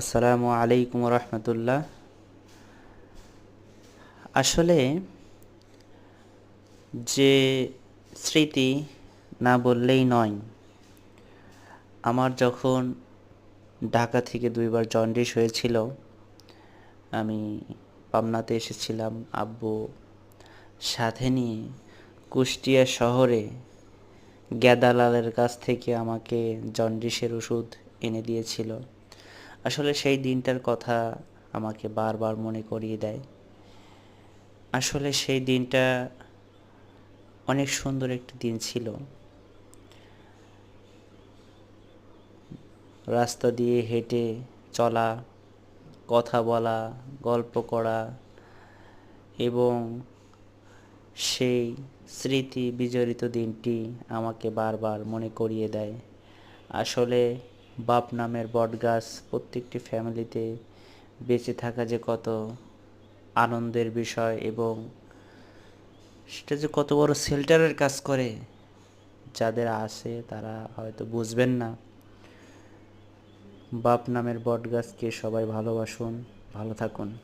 আসসালামু আলাইকুম রহমতুল্লাহ। আসলে যে স্মৃতি না বললেই নয়, আমার যখন ঢাকা থেকে দুইবার জন্ডিস হয়েছিল, আমি পাবনাতে এসেছিলাম আব্বু সাথে নিয়ে কুষ্টিয়া শহরে গ্যাদালালের কাছ থেকে আমাকে জন্ডিসের ওষুধ এনে দিয়েছিল। আসলে সেই দিনটার কথা আমাকে বারবার মনে করিয়ে দেয়। আসলে সেই দিনটা অনেক সুন্দর একটি দিন ছিল। রাস্তা দিয়ে হেঁটে চলা, কথা বলা, গল্প করা এবং সেই স্মৃতি বিজড়িত দিনটি আমাকে বারবার মনে করিয়ে দেয়। আসলে বাপ নামের বটগাছ প্রত্যেকটি ফ্যামিলিতে বেঁচে থাকা যে কত আনন্দের বিষয় এবং সেটা যে কত বড় শেল্টারের কাজ করে, যাদের আসে তারা হয়তো বুঝবেন না। বাপ নামের বটগাছকে সবাই ভালোবাসুন, ভালো থাকুন।